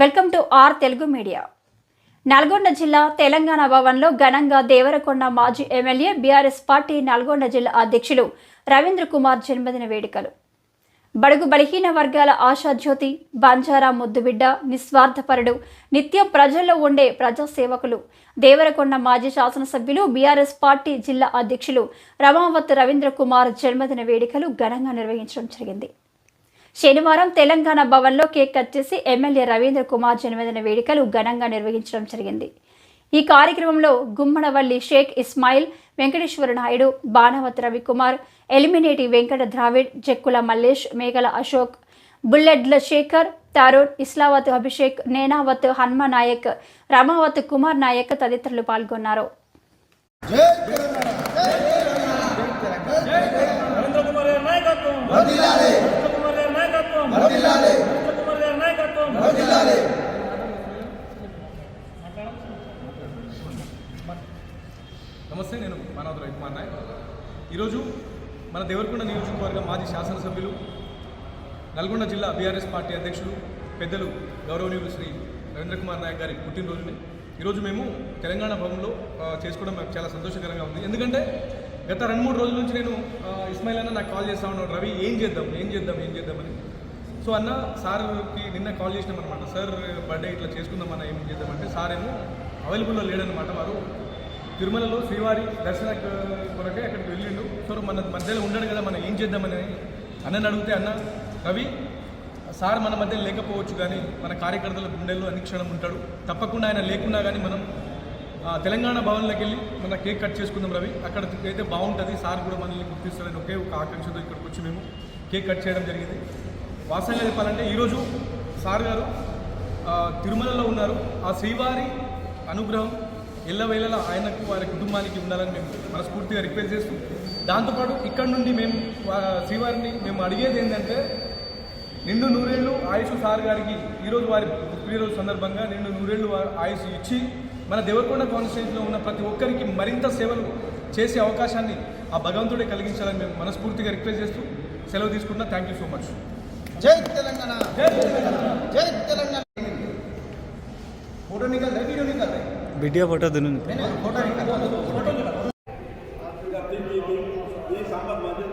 Welcome to R Telugu media. Nalgonda జిల్లా తెలంగాణ భవన్లో ఘనంగా దేవరకొండ మాజీ ఎమ్మెల్యే బీఆర్ఎస్ పార్టీ నల్గొండ జిల్లా అధ్యక్షులు రవీంద్ర కుమార్ జన్మదిన వేడుకలు. బడుగు బలహీన వర్గాల ఆశాజ్యోతి బంజారా ముద్దుబిడ్డ నిస్వార్థపరుడు నిత్యం ప్రజల్లో ఉండే ప్రజాసేవకులు దేవరకొండ మాజీ శాసనసభ్యులు బీఆర్ఎస్ పార్టీ జిల్లా అధ్యక్షులు రమావత్ రవీంద్ర కుమార్ జన్మదిన వేడుకలు ఘనంగా నిర్వహించడం జరిగింది. శనివారం తెలంగాణ భవన్లో కేక్ కట్ చేసి ఎమ్మెల్యే రవీంద్ర కుమార్ జన్మదిన వేడుకలు ఘనంగా నిర్వహించడం జరిగింది ఈ కార్యక్రమంలో గుమ్మడవల్లి షేక్ ఇస్మాయిల్ వెంకటేశ్వర నాయుడు బాణవత్ రవికుమార్ ఎలిమినేటి వెంకట ద్రావిడ్ జక్కుల మల్లేష్ మేఘల అశోక్ బుల్లెడ్ల శేఖర్ తారూర్ ఇస్లావత్ అభిషేక్ నేనావత్ హన్మ నాయక్ రమావత్ కుమార్ నాయక్ తదితరులు పాల్గొన్నారు నాయకత్వం నమస్తే నేను మానవత రైతుమార్ నాయక్. ఈరోజు మన దేవరకొండ నియోజకవర్గం మాజీ శాసనసభ్యులు నల్గొండ జిల్లా బీఆర్ఎస్ పార్టీ అధ్యక్షులు పెద్దలు గౌరవనీయులు శ్రీ రవీంద్ర కుమార్ నాయక్ గారి పుట్టినరోజుని. ఈరోజు మేము తెలంగాణ భవన్లో చేసుకోవడం నాకు చాలా సంతోషకరంగా ఉంది. ఎందుకంటే గత రెండు మూడు రోజుల నుంచి నేను ఇస్మాయిల్ అన్న నాకు కాల్ చేస్తా ఉన్నాడు రవి ఏం చేద్దాం ఏం చేద్దాం ఏం చేద్దామని సో అన్న సార్కి నిన్న కాల్ చేసినాం అనమాట సార్ బర్త్డే ఇట్లా చేసుకుందాం అన్న ఏం చేద్దామంటే సార్ ఏమో అవైలబుల్లో లేడనమాట వారు. తిరుమలలో శ్రీవారి దర్శన కొరకే అక్కడికి వెళ్ళిండు. సో మన మధ్యలో ఉండడు కదా మనం ఏం చేద్దామని అన్నని అడిగితే అన్న రవి సార్ మన మధ్య లేకపోవచ్చు కానీ మన కార్యకర్తల గుండెల్లో అనిక్షణం ఉంటాడు. తప్పకుండా ఆయన లేకున్నా కానీ మనం తెలంగాణ భవన్లోకి వెళ్ళి మన కేక్ కట్ చేసుకుందాం రవి. అక్కడ అయితే బాగుంటుంది. సార్ కూడా మనల్ని గుర్తిస్తారని ఒకే ఒక ఆకాంక్షతో ఇక్కడికి వచ్చి మేము కేక్ కట్ చేయడం జరిగింది. వాస్తవంగా చెప్పాలంటే ఈరోజు సార్ గారు తిరుమలలో ఉన్నారు. ఆ శ్రీవారి అనుగ్రహం ఎల్లవేళలా ఆయనకు వారి కుటుంబానికి ఉండాలని మేము మనస్ఫూర్తిగా రిక్వెస్ట్ చేస్తూ దాంతోపాటు ఇక్కడ నుండి మేము శ్రీవారిని మేము అడిగేది ఏంటంటే నిండు నూరేళ్ళు ఆయుష్ సార్ గారికి ఈరోజు వారి పుట్టినరోజు సందర్భంగా నిండు నూరేళ్ళు ఆయుష్ ఇచ్చి మన దేవరకొండ కాన్స్టిట్యూన్సీలో ఉన్న ప్రతి ఒక్కరికి మరింత సేవలు చేసే అవకాశాన్ని ఆ భగవంతుడే కలిగించాలని మేము మనస్ఫూర్తిగా రిక్వెస్ట్ చేస్తూ సెలవు తీసుకుంటున్నా. Thank you so much. జై తెలంగాణ. జై తెలంగాణ. ఫోటో నికల్ రే వీడియో నికల్ రే. వీడియో ఫోటో దును ఫోటో నికల్ ఫోటో నికల్. ఈ సంబంధం